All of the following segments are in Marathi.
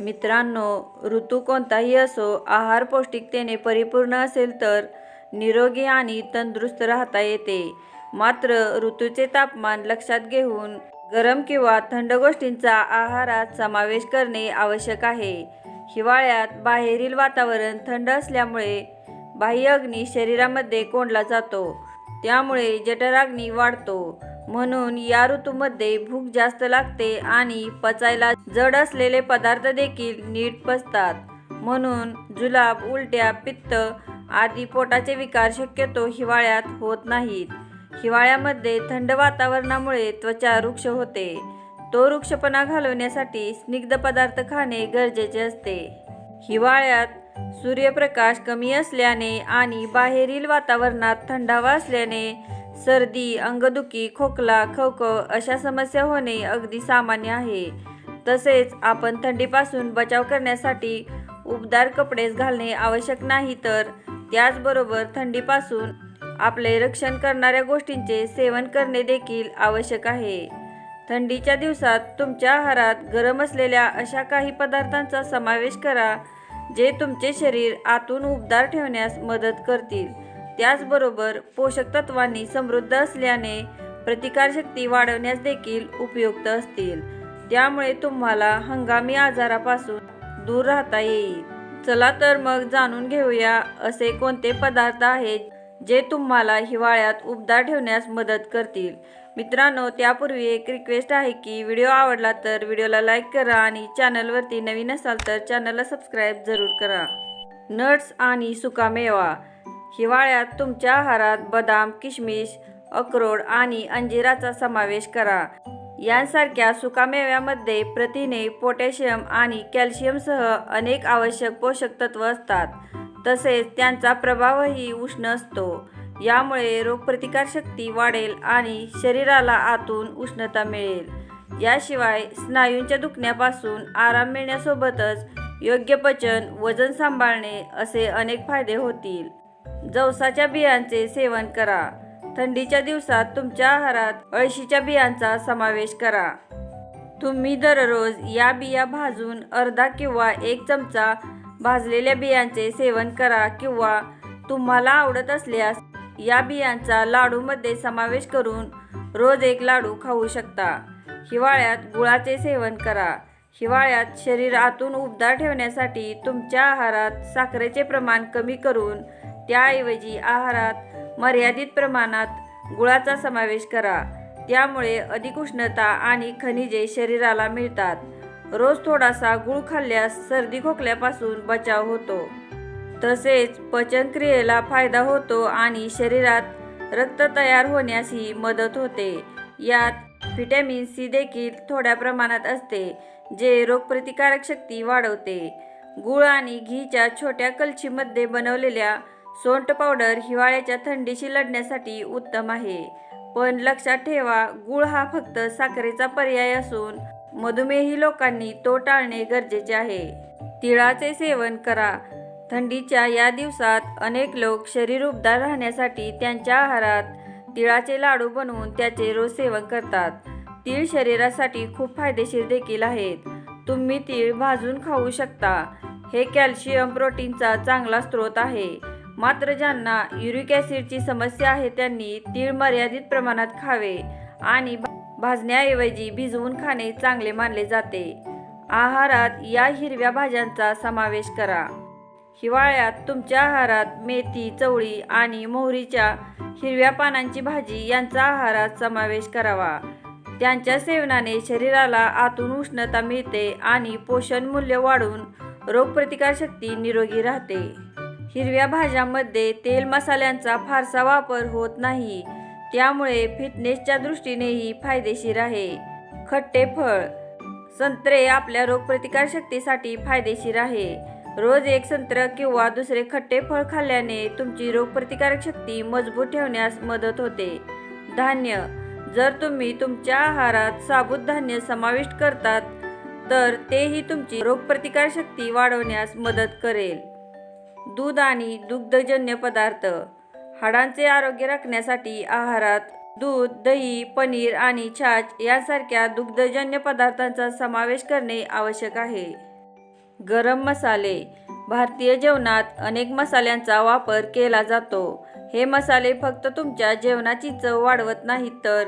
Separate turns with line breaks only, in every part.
मित्रांनो ऋतू कोणताही असो आहार पौष्टिकतेने परिपूर्ण असेल तर निरोगी आणि तंदुरुस्त राहता येते. मात्र ऋतूचे तापमान लक्षात घेऊन गरम किंवा थंड गोष्टींचा आहारात समावेश करणे आवश्यक आहे. हिवाळ्यात बाहेरील वातावरण थंड असल्यामुळे बाह्य अग्नी शरीरामध्ये कोंडला जातो. त्यामुळे जठराग्नी वाढतो. म्हणून या ऋतूमध्ये भूक जास्त लागते आणि पचायला जड असलेले पदार्थ देखील नीट पचतात. म्हणून जुलाब उलट्या पित्त आदी पोटाचे विकार शक्यतो हिवाळ्यात होत नाहीत. हिवाळ्यामध्ये थंड वातावरणामुळे त्वचा वृक्ष होते. तो वृक्षपणा घालवण्यासाठी स्निग्ध पदार्थ खाणे गरजेचे असते. हिवाळ्यात सूर्यप्रकाश कमी असल्याने आणि बाहेरील वातावरणात थंडावा असल्याने सर्दी अंगदुखी खोकला खवखव अशा समस्या होणे अगदी सामान्य आहे. तसेच आपण थंडीपासून बचाव करण्यासाठी उबदार कपडेच घालणे आवश्यक नाही तर त्याचबरोबर थंडीपासून आपले रक्षण करणाऱ्या गोष्टींचे सेवन करणे देखील आवश्यक आहे. थंडीच्या दिवसात तुमच्या आहारात गरम असलेल्या अशा काही पदार्थांचा समावेश करा जे तुमचे शरीर आतून उबदार ठेवण्यास मदत करतील. त्याचबरोबर पोषक तत्वांनी समृद्ध असल्याने प्रतिकारशक्ती वाढवण्यास देखील उपयुक्त असतील. त्यामुळे तुम्हाला हंगामी आजारापासून दूर राहता येईल. चला तर मग जाणून घेऊया असे कोणते पदार्थ आहेत जे तुम्हाला हिवाळ्यात उबदार ठेवण्यास मदत करतील. मित्रांनो त्यापूर्वी एक रिक्वेस्ट आहे की व्हिडिओ आवडला तर व्हिडिओला लाईक करा आणि चॅनलवरती नवीन असाल तर चॅनलला सबस्क्राईब जरूर करा. नट्स आणि सुकामेवा. हिवाळ्यात तुमच्या आहारात बदाम किशमिश अक्रोड आणि अंजिराचा समावेश करा. यांसारख्या सुकामेव्यामध्ये प्रथिने पोटॅशियम आणि कॅल्शियमसह अनेक आवश्यक पोषक तत्व असतात. तसेच त्यांचा प्रभावही उष्ण असतो. यामुळे रोगप्रतिकारशक्ती वाढेल आणि शरीराला आतून उष्णता मिळेल. याशिवाय स्नायूंच्या दुखण्यापासून आराम मिळण्यासोबतच योग्य पचन वजन सांभाळणे असे अनेक फायदे होतील. जवसाच्या बियांचे सेवन करा. थंडीच्या दिवसात तुमच्या आहारात अळशीच्या बियांचा समावेश करा. तुम्ही दररोज या बिया भाजून अर्धा किंवा एक चमचा भाजलेल्या बियांचे सेवन करा किंवा तुम्हाला आवडत असल्यास या बियांचा लाडूमध्ये समावेश करून रोज एक लाडू खाऊ शकता. हिवाळ्यात गुळाचे सेवन करा. हिवाळ्यात शरीर आतून उबदार ठेवण्यासाठी तुमच्या आहारात साखरेचे प्रमाण कमी करून त्याऐवजी आहारात मर्यादित प्रमाणात गुळाचा समावेश करा. त्यामुळे अधिक उष्णता आणि खनिजे शरीराला मिळतात. रोज थोडासा गुळ खाल्ल्यास सर्दी खोकल्यापासून बचाव होतो. तसेच पचनक्रियेला फायदा होतो आणि शरीरात रक्त तयार होण्यासही मदत होते. यात व्हिटॅमिन सी देखील थोड्या प्रमाणात असते जे रोगप्रतिकारक शक्ती वाढवते. गुळ आणि घीच्या छोट्या कलछीमध्ये बनवलेल्या सोंट पावडर हिवाळ्याच्या थंडीशी लढण्यासाठी उत्तम आहे. पण लक्षात ठेवा गुळ हा फक्त साखरेचा पर्याय असून मधुमेही लोकांनी तो टाळणे गरजेचे आहे. तिळाचे सेवन करा. थंडीच्या या दिवसात अनेक लोक शरीर उबदार राहण्यासाठी त्यांच्या आहारात तिळाचे लाडू बनवून त्याचे रोज सेवन करतात. तीळ शरीरासाठी खूप फायदेशीर देखील आहेत. तुम्ही तीळ भाजून खाऊ शकता. हे कॅल्शियम प्रोटीनचा चांगला स्रोत आहे. मात्र ज्यांना युरिक ॲसिडची समस्या आहे त्यांनी तीळ मर्यादित प्रमाणात खावे आणि भाजण्याऐवजी भिजवून खाणे चांगले मानले जाते. आहारात या हिरव्या भाज्यांचा समावेश करा. हिवाळ्यात तुमच्या आहारात मेथी चवळी आणि मोहरीच्या हिरव्या पानांची भाजी यांचा आहारात समावेश करावा. त्यांच्या सेवनाने शरीराला आतून उष्णता मिळते आणि पोषण मूल्य वाढून रोगप्रतिकारशक्ती निरोगी राहते. हिरव्या भाज्यांमध्ये तेल मसाल्यांचा फारसा वापर होत नाही. त्यामुळे फिटनेसच्या दृष्टीनेही फायदेशीर आहे. खट्टे फळ. संत्रे आपल्या रोगप्रतिकारशक्तीसाठी फायदेशीर आहे. रोज एक संत्र किंवा दुसरे खट्टे फळ खाल्ल्याने तुमची रोगप्रतिकारक शक्ती मजबूत ठेवण्यास मदत होते. धान्य. जर तुम्ही तुमच्या आहारात साबुत धान्य समाविष्ट करतात तर तेही तुमची रोगप्रतिकारशक्ती वाढवण्यास मदत करेल. दूध आणि दुग्धजन्य पदार्थ. हाडांचे आरोग्य राखण्यासाठी आहारात दूध दही पनीर आणि छाछ यासारख्या दुग्धजन्य पदार्थांचा समावेश करणे आवश्यक आहे. गरम मसाले. भारतीय जेवणात अनेक मसाल्यांचा वापर केला जातो. हे मसाले फक्त तुमच्या जेवणाची चव वाढवत नाहीत तर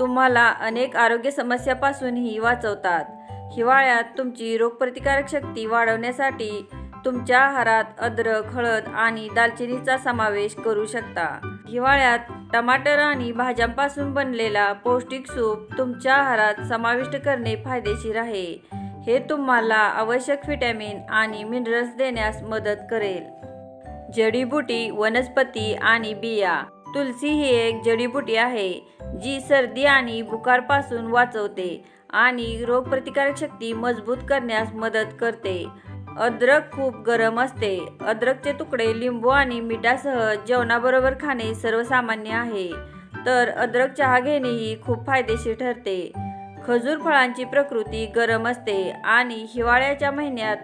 तुम्हाला अनेक आरोग्य समस्यापासूनही वाचवतात. हिवाळ्यात तुमची रोगप्रतिकारक शक्ती वाढवण्यासाठी तुमच्या आहारात अद्रक हळद आणि दालचिनीचा समावेश करू शकता. हिवाळ्यात टमाटर आणि भाज्यांपासून बनलेला पौष्टिक सूप तुमच्या आहारात समाविष्ट करणे फायदेशीर आहे. हे तुम्हाला आवश्यक व्हिटॅमिन आणि मिनरल्स देण्यास मदत करेल. जडीबुटी वनस्पती आणि बिया. तुलसी ही एक जडीबुटी आहे जी सर्दी आणि बुखारपासून वाचवते आणि रोगप्रतिकारक शक्ती मजबूत करण्यास मदत करते. अद्रक खूप गरम असते. अद्रकचे तुकडे लिंबू आणि मिठासह जेवणाबरोबर खाणे सर्वसामान्य आहे. तर अद्रक चहा घेणेही खूप फायदेशीर ठरते. खजूर फळांची प्रकृती गरम असते आणि हिवाळ्याच्या महिन्यात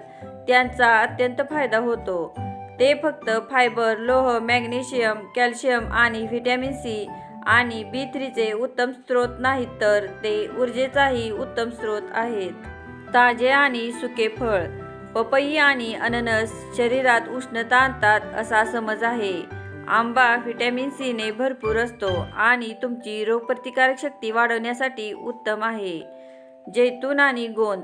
त्यांचा अत्यंत फायदा होतो. ते फक्त फायबर लोह मॅग्नेशियम कॅल्शियम आणि व्हिटॅमिन सी आणि बी थ्रीचे उत्तम स्रोत नाहीत तर ते ऊर्जेचाही उत्तम स्रोत आहेत. ताजे आणि सुके फळ. पपई आणि अननस शरीरात उष्णता आणतात असा समज आहे. आंबा व्हिटॅमिन सीने भरपूर असतो आणि तुमची रोगप्रतिकारक शक्ती वाढवण्यासाठी उत्तम आहे. जैतून आणि गोंद.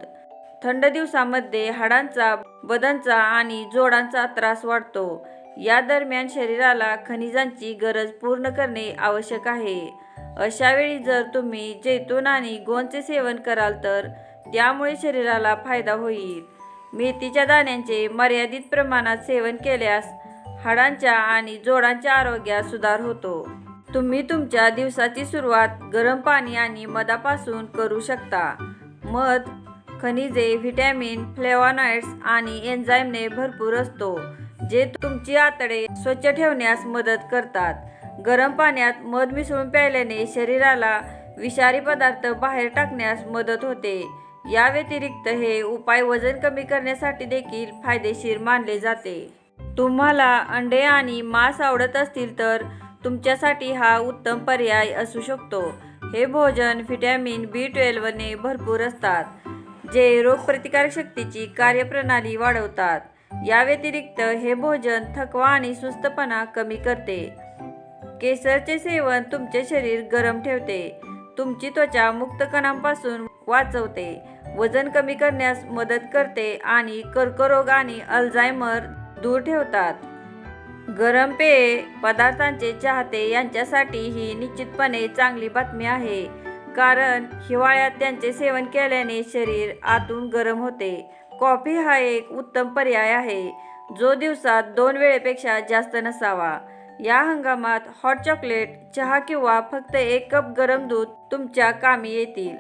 थंड दिवसामध्ये हाडांचा बदनचा आणि जोडांचा त्रास वाढतो. या दरम्यान शरीराला खनिजांची गरज पूर्ण करणे आवश्यक आहे. अशा वेळी जर तुम्ही जैतून आणि गोंदचे सेवन कराल तर त्यामुळे शरीराला फायदा होईल. मेथीच्या दाण्यांचे मर्यादित प्रमाणात सेवन केल्यास हाडांच्या आणि जोडांच्या आरोग्यात सुधार होतो. तुम्ही तुमच्या दिवसाची सुरुवात गरम पाणी आणि मधापासून करू शकता. मध खनिजे व्हिटॅमिन फ्लेवानॉइड्स आणि एन्झाईमने भरपूर असतो जे तुमची आतडे स्वच्छ ठेवण्यास मदत करतात. गरम पाण्यात मध मिसळून प्यायल्याने शरीराला विषारी पदार्थ बाहेर टाकण्यास मदत होते. या व्यतिरिक्त हे उपाय वजन कमी करण्यासाठी देखील फायदेशीर मानले जाते. तुम्हाला अंडे आणि मांस आवडत असतील तर तुमच्यासाठी हा उत्तम पर्याय असू शकतो. हे भोजन व्हिटॅमिन बी ट्वेल्वने भरपूर असतात जे रोगप्रतिकारक शक्तीची कार्यप्रणाली वाढवतात. या व्यतिरिक्त हे भोजन थकवा आणि सुस्तपणा कमी करते. केसरचे सेवन तुमचे शरीर गरम ठेवते. तुमची त्वचा मुक्त कणांपासून वाचवते. वजन कमी करण्यास मदत करते आणि कर्करोग आणि अल्झायमर दूर ठेवतात. गरम पेय पदार्थांचे चाहते यांच्यासाठी ही निश्चितपणे चांगली बातमी आहे. कारण हिवाळ्यात त्यांचे सेवन केल्याने शरीर आतून गरम होते. कॉफी हा एक उत्तम पर्याय आहे. जो दिवसात दोन वेळेपेक्षा जास्त नसावा. या हंगामात हॉट चॉकलेट चहा किंवा फक्त एक कप गरम दूध तुमच्या कामी येतील.